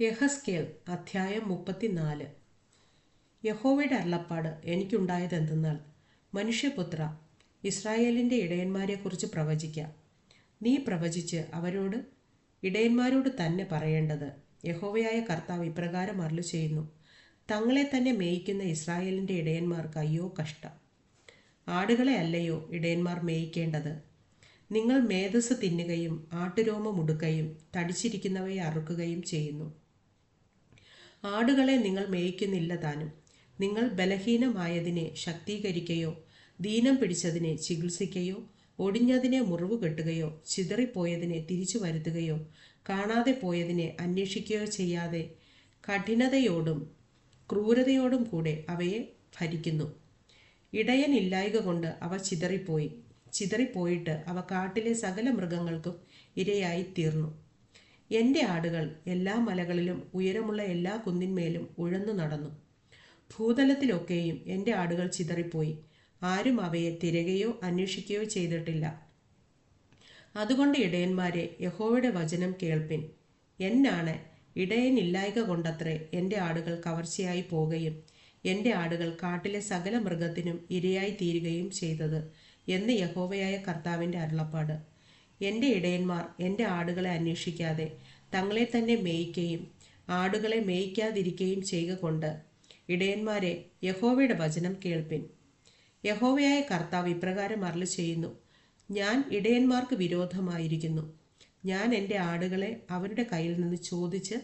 യഹസ്കേൽ അധ്യായം മുപ്പത്തിനാല്. യഹോവയുടെ അരുളപ്പാട് എനിക്കുണ്ടായതെന്തെന്നാൽ മനുഷ്യപുത്ര ഇസ്രായേലിന്റെ ഇടയന്മാരെക്കുറിച്ച് പ്രവചിക്കാം. നീ പ്രവചിച്ച് അവരോട് ഇടയന്മാരോട് തന്നെ പറയേണ്ടത് യഹോവയായ കർത്താവ് ഇപ്രകാരം അരുളു ചെയ്യുന്നു തങ്ങളെ തന്നെ മേയിക്കുന്ന ഇസ്രായേലിന്റെ ഇടയന്മാർക്ക് അയ്യോ കഷ്ടം. ആടുകളെ അല്ലയോ ഇടയന്മാർ മേയിക്കേണ്ടത്? നിങ്ങൾ മേധസ് തിന്നുകയും ആട്ടുരോമം ഉടുക്കുകയും തടിച്ചിരിക്കുന്നവയെ അറുക്കുകയും ചെയ്യുന്നു. ആടുകളെ നിങ്ങൾ മേയ്ക്കുന്നില്ല താനും. നിങ്ങൾ ബലഹീനമായതിനെ ശക്തീകരിക്കുകയോ ദീനം പിടിച്ചതിനെ ചികിത്സിക്കുകയോ ഒടിഞ്ഞതിനെ മുറിവ് കെട്ടുകയോ ചിതറിപ്പോയതിനെ തിരിച്ചു വരുത്തുകയോ കാണാതെ പോയതിനെ അന്വേഷിക്കുകയോ ചെയ്യാതെ കഠിനതയോടും ക്രൂരതയോടും കൂടെ അവയെ ഭരിക്കുന്നു. ഇടയൻ ഇല്ലായ്ക കൊണ്ട് അവ ചിതറിപ്പോയി. ചിതറിപ്പോയിട്ട് അവ കാട്ടിലെ സകല മൃഗങ്ങൾക്കും ഇരയായി തീർന്നു. എന്റെ ആടുകൾ എല്ലാ മലകളിലും ഉയരമുള്ള എല്ലാ കുന്നിന്മേലും ഉഴന്നു നടന്നു. ഭൂതലത്തിലൊക്കെയും എന്റെ ആടുകൾ ചിതറിപ്പോയി. ആരും അവയെ തിരകയോ അന്വേഷിക്കുകയോ ചെയ്തിട്ടില്ല. അതുകൊണ്ട് ഇടയന്മാരെ യഹോവയുടെ വചനം കേൾപ്പിൻ. എന്നാണ് ഇടയനില്ലായ്ക കൊണ്ടത്രേ എന്റെ ആടുകൾ കവർച്ചയായി പോകുകയും എന്റെ ആടുകൾ കാട്ടിലെ സകല മൃഗത്തിനും ഇരയായി തീരുകയും ചെയ്തത് എന്ന് യഹോവയായ കർത്താവിന്റെ അരുളപ്പാട്. എന്റെ ഇടയന്മാർ എന്റെ ആടുകളെ അന്വേഷിക്കാതെ തങ്ങളെ തന്നെ മേയ്ക്കുകയും ആടുകളെ മേയ്ക്കാതിരിക്കുകയും ചെയ്യുക കൊണ്ട് ഇടയന്മാരെ യഹോവയുടെ വചനം കേൾപ്പിൻ. യഹോവയായ കർത്താവ് ഇപ്രകാരം അരളി ചെയ്യുന്നു ഞാൻ ഇടയന്മാർക്ക് വിരോധമായിരിക്കുന്നു. ഞാൻ എന്റെ ആടുകളെ അവരുടെ കയ്യിൽ നിന്ന് ചോദിച്ച്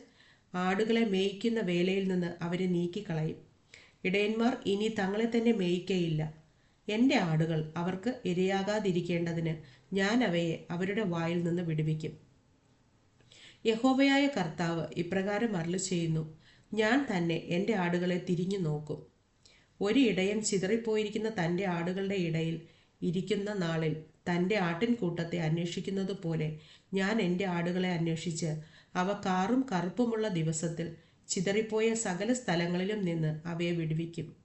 ആടുകളെ മേയ്ക്കുന്ന വേലയിൽ നിന്ന് അവരെ നീക്കിക്കളയും. ഇടയന്മാർ ഇനി തങ്ങളെ തന്നെ മേയ്ക്കയില്ല. എന്റെ ആടുകൾ അവർക്ക് ഇരയാകാതിരിക്കേണ്ടതിന് ഞാൻ അവയെ അവരുടെ വായിൽ നിന്ന് വിടുവിക്കും. യഹോവയായ കർത്താവ് ഇപ്രകാരം അരളി ചെയ്യുന്നു ഞാൻ തന്നെ എന്റെ ആടുകളെ തിരിഞ്ഞു നോക്കും. ഒരു ഇടയൻ ചിതറിപ്പോയിരിക്കുന്ന തന്റെ ആടുകളുടെ ഇടയിൽ ഇരിക്കുന്ന നാളിൽ തന്റെ ആട്ടിൻകൂട്ടത്തെ അന്വേഷിക്കുന്നത് പോലെ ഞാൻ എന്റെ ആടുകളെ അന്വേഷിച്ച് അവ കാറും കറുപ്പുമുള്ള ദിവസത്തിൽ ചിതറിപ്പോയ സകല സ്ഥലങ്ങളിലും നിന്ന് അവയെ വിടുവിക്കും.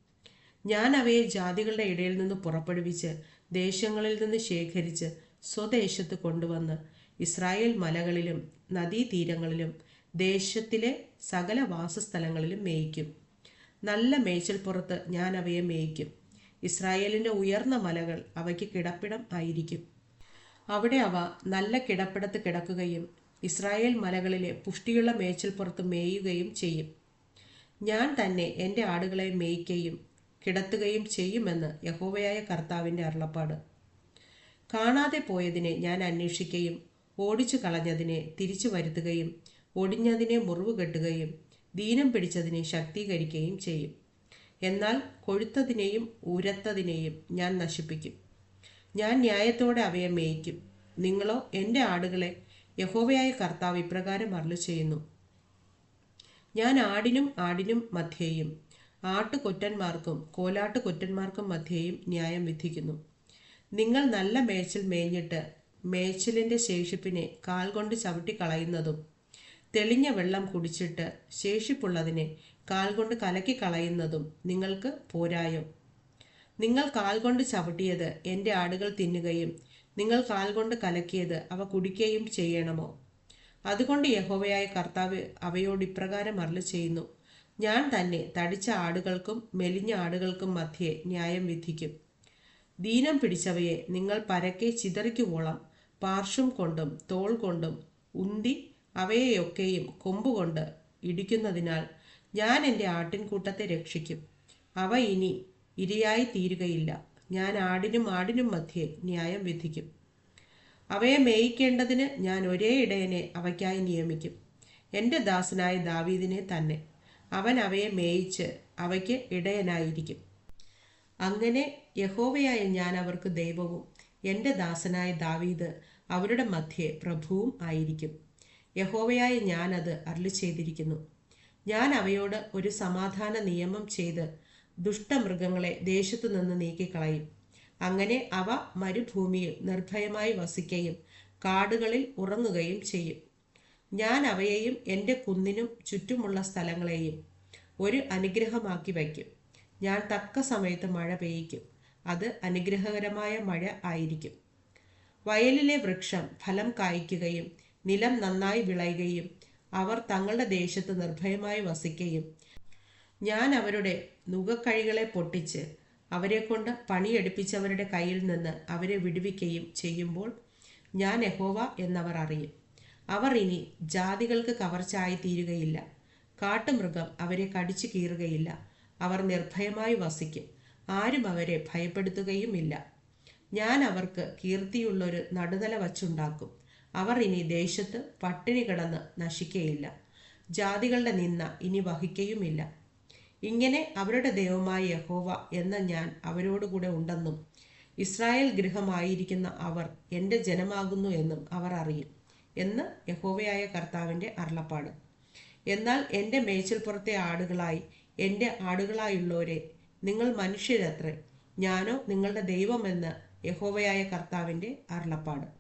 ഞാൻ അവയെ ജാതികളുടെ ഇടയിൽ നിന്ന് പുറപ്പെടുവിച്ച് ദേശങ്ങളിൽ നിന്ന് ശേഖരിച്ച് സ്വദേശത്ത് കൊണ്ടുവന്ന് ഇസ്രായേൽ മലകളിലും നദീതീരങ്ങളിലും ദേശത്തിലെ സകല വാസസ്ഥലങ്ങളിലും മേയ്ക്കും. നല്ല മേച്ചിൽപ്പുറത്ത് ഞാൻ അവയെ മേയ്ക്കും. ഇസ്രായേലിന്റെ ഉയർന്ന മലകൾ അവയ്ക്ക് കിടപ്പിടം ആയിരിക്കും. അവിടെ അവ നല്ല കിടപ്പിടത്ത് കിടക്കുകയും ഇസ്രായേൽ മലകളിലെ പുഷ്ടിയുള്ള മേച്ചിൽപ്പുറത്ത് മേയുകയും ചെയ്യും. ഞാൻ തന്നെ എന്റെ ആടുകളെ മേയ്ക്കുകയും കിടത്തുകയും ചെയ്യുമെന്ന് യഹോവയായ കർത്താവിന്റെ അരുളപ്പാട്. കാണാതെ പോയതിനെ ഞാൻ അന്വേഷിക്കുകയും ഓടിച്ചു കളഞ്ഞതിനെ തിരിച്ചു വരുത്തുകയും ഒടിഞ്ഞതിനെ മുറിവ് കെട്ടുകയും ദീനം പിടിച്ചതിനെ ശക്തീകരിക്കുകയും ചെയ്യും. എന്നാൽ കൊഴുത്തതിനെയും ഉരത്തതിനെയും ഞാൻ നശിപ്പിക്കും. ഞാൻ ന്യായത്തോടെ അവയെ മേയ്ക്കും. നിങ്ങളോ എന്റെ ആടുകളെ യഹോവയായ കർത്താവ് ഇപ്രകാരം അരളി ചെയ്യുന്നു ഞാൻ ആടിനും ആടിനും മധ്യേയും ആട്ടുകൊറ്റന്മാർക്കും കോലാട്ടുകൊറ്റന്മാർക്കും മധ്യേയും ന്യായം വിധിക്കുന്നു. നിങ്ങൾ നല്ല മേച്ചിൽ മേഞ്ഞിട്ട് മേച്ചിലിന്റെ ശേഷിപ്പിനെ കാൽ കൊണ്ട് ചവിട്ടിക്കളയുന്നതും തെളിഞ്ഞ വെള്ളം കുടിച്ചിട്ട് ശേഷിപ്പുള്ളതിനെ കാൽ കൊണ്ട് കലക്കി കളയുന്നതും നിങ്ങൾക്ക് പോരായോ. നിങ്ങൾ കാൽ കൊണ്ട് ചവിട്ടിയത് എന്റെ ആടുകൾ തിന്നുകയും നിങ്ങൾ കാൽ കൊണ്ട് കലക്കിയത് അവ കുടിക്കുകയും ചെയ്യണമോ? അതുകൊണ്ട് യഹോവയായ കർത്താവ് അവയോട് ഇപ്രകാരം അരളി ചെയ്യുന്നു ഞാൻ തന്നെ തടിച്ച ആടുകൾക്കും മെലിഞ്ഞ ആടുകൾക്കും മധ്യേ ന്യായം വിധിക്കും. ദീനം പിടിച്ചവയെ നിങ്ങൾ പരക്കെ ചിതറിക്കുവോളം പാർശ്വം കൊണ്ടും തോൾ കൊണ്ടും ഉന്തി അവയെയൊക്കെയും കൊമ്പുകൊണ്ട് ഇടിക്കുന്നതിനാൽ ഞാൻ എന്റെ ആട്ടിൻകൂട്ടത്തെ രക്ഷിക്കും. അവ ഇനി ഇരയായി തീരുകയില്ല ഞാൻ ആടിനും ആടിനും മധ്യേ ന്യായം വിധിക്കും. അവയെ മേയിക്കേണ്ടതിന് ഞാൻ ഒരേ ഇടയനെ അവയ്ക്കായി നിയമിക്കും. എന്റെ ദാസനായ ദാവീദിനെ തന്നെ അവൻ അവയെ മേയിച്ച് അവയ്ക്ക് ഇടയനായിരിക്കും. അങ്ങനെ യഹോവയായ ഞാൻ അവർക്ക് ദൈവവും എന്റെ ദാസനായ ദാവീദ് അവരുടെ മധ്യേ പ്രഭുവും ആയിരിക്കും. യഹോവയായ ഞാൻ അത് അരളി ചെയ്തിരിക്കുന്നു ഞാൻ അവയോട് ഒരു സമാധാന നിയമം ചെയ്ത് ദുഷ്ടമൃഗങ്ങളെ ദേശത്തു നിന്ന് നീക്കിക്കളയും. അങ്ങനെ അവ മരുഭൂമിയിൽ നിർഭയമായി വസിക്കുകയും കാടുകളിൽ ഉറങ്ങുകയും ചെയ്യും. ഞാൻ അവയെയും എന്റെ കുന്നിനും ചുറ്റുമുള്ള സ്ഥലങ്ങളെയും ഒരു അനുഗ്രഹമാക്കി വയ്ക്കും. ഞാൻ തക്ക സമയത്ത് മഴ പെയ്യിക്കും. അത് അനുഗ്രഹകരമായ മഴ ആയിരിക്കും. വയലിലെ വൃക്ഷം ഫലം കായ്ക്കുകയും നിലം നന്നായി വിളയുകയും അവർ തങ്ങളുടെ ദേശത്ത് നിർഭയമായി വസിക്കുകയും ഞാൻ അവരുടെ നുകക്കഴികളെ പൊട്ടിച്ച് അവരെക്കൊണ്ട് പണിയെടുപ്പിച്ചവരുടെ കയ്യിൽ നിന്ന് അവരെ വിടുവിക്കുകയും ചെയ്യുമ്പോൾ ഞാൻ യഹോവ എന്നവർ അറിയും. അവർ ഇനി ജാതികൾക്ക് കവർച്ചയായി തീരുകയില്ല. കാട്ടുമൃഗം അവരെ കടിച്ചു കീറുകയില്ല. അവർ നിർഭയമായി വസിക്കും. ആരും അവരെ ഭയപ്പെടുത്തുകയുമില്ല. ഞാൻ അവർക്ക് കീർത്തിയുള്ളൊരു നടുതല വച്ചുണ്ടാക്കും. അവർ ഇനി ദേശത്ത് പട്ടിണി കിടന്ന് നശിക്കയില്ല. ജാതികളുടെ നിന്ന ഇനി വഹിക്കയുമില്ല. ഇങ്ങനെ അവരുടെ ദൈവമായ യഹോവ എന്ന ഞാൻ അവരോടുകൂടെ ഉണ്ടെന്നും ഇസ്രായേൽ ഗൃഹമായിരിക്കുന്ന അവർ എന്റെ ജനമാകുന്നു എന്നും അവർ അറിയും. എന്ന് യഹോവയായ കർത്താവിന്റെ അരുളപ്പാട്. എന്നാൽ എന്റെ മേച്ചിൽപ്പുറത്തെ ആടുകളായി എന്റെ ആടുകളായുള്ളവരെ നിങ്ങൾ മനുഷ്യരത്രേ ഞാനോ നിങ്ങളുടെ ദൈവമെന്ന് യഹോവയായ കർത്താവിന്റെ അരുളപ്പാട്.